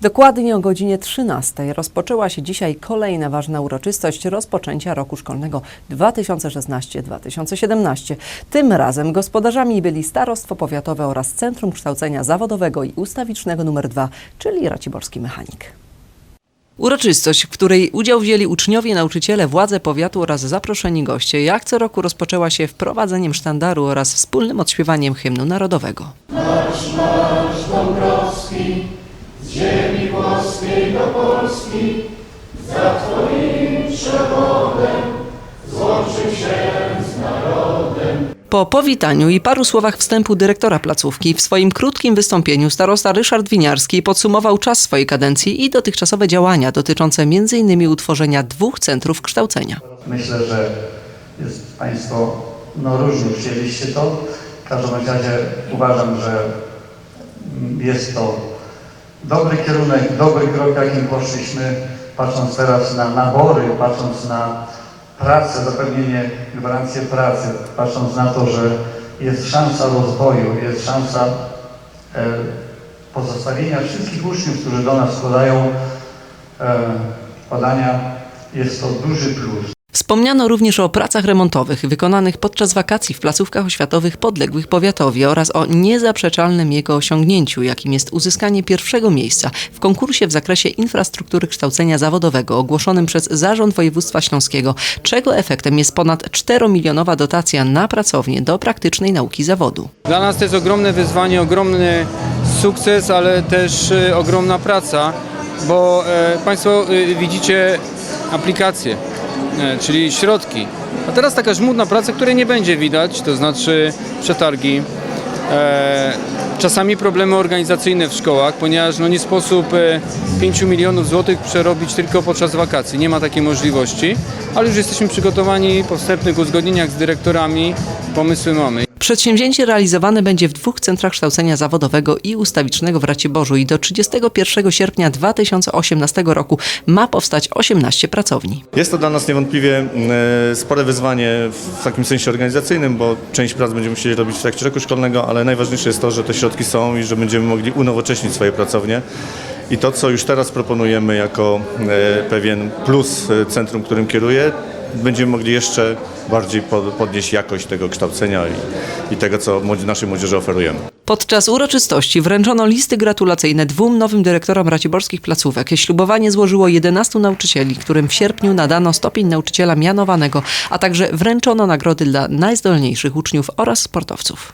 Dokładnie o godzinie 13 rozpoczęła się dzisiaj kolejna ważna uroczystość rozpoczęcia roku szkolnego 2016-2017. Tym razem gospodarzami byli Starostwo Powiatowe oraz Centrum Kształcenia Zawodowego i Ustawicznego nr 2, czyli Raciborski Mechanik. Uroczystość, w której udział wzięli uczniowie, nauczyciele, władze powiatu oraz zaproszeni goście, jak co roku rozpoczęła się wprowadzeniem sztandaru oraz wspólnym odśpiewaniem hymnu narodowego. Po powitaniu i paru słowach wstępu dyrektora placówki w swoim krótkim wystąpieniu starosta Ryszard Winiarski podsumował czas swojej kadencji i dotychczasowe działania dotyczące m.in. utworzenia dwóch centrów kształcenia. Myślę, że jest Państwo no, różnie przyjęliście to. W każdym razie uważam, że jest to dobry kierunek, dobry krok, jakim poszliśmy, patrząc teraz na nabory, patrząc na pracę, zapewnienie gwarancji pracy, patrząc na to, że jest szansa rozwoju, jest szansa e, pozostawienia wszystkich uczniów, którzy do nas składają e, podania, jest to duży plus. Wspomniano również o pracach remontowych wykonanych podczas wakacji w placówkach oświatowych podległych powiatowi oraz o niezaprzeczalnym jego osiągnięciu, jakim jest uzyskanie pierwszego miejsca w konkursie w zakresie infrastruktury kształcenia zawodowego ogłoszonym przez Zarząd Województwa Śląskiego, czego efektem jest ponad 4-milionowa dotacja na pracownię do praktycznej nauki zawodu. Dla nas to jest ogromne wyzwanie, ogromny sukces, ale też e, ogromna praca, bo e, Państwo e, widzicie aplikacje, e, czyli środki. A teraz taka żmudna praca, której nie będzie widać, to znaczy przetargi, e, czasami problemy organizacyjne w szkołach, ponieważ no, nie sposób e, 5 milionów złotych przerobić tylko podczas wakacji. Nie ma takiej możliwości, ale już jesteśmy przygotowani po wstępnych uzgodnieniach z dyrektorami, pomysły mamy. Przedsięwzięcie realizowane będzie w dwóch centrach kształcenia zawodowego i ustawicznego w Raciborzu i do 31 sierpnia 2018 roku ma powstać 18 pracowni. Jest to dla nas niewątpliwie e, spore wyzwanie w takim sensie organizacyjnym, bo część prac będziemy musieli robić w trakcie roku szkolnego, ale najważniejsze jest to, że te środki są i że będziemy mogli unowocześnić swoje pracownie. I to, co już teraz proponujemy jako e, pewien plus e, centrum, którym kieruję, będziemy mogli jeszcze bardziej pod- podnieść jakość tego kształcenia i, tego, co naszej młodzieży oferujemy. Podczas uroczystości wręczono listy gratulacyjne dwóm nowym dyrektorom raciborskich placówek. Ślubowanie złożyło 11 nauczycieli, którym w sierpniu nadano stopień nauczyciela mianowanego, a także wręczono nagrody dla najzdolniejszych uczniów oraz sportowców.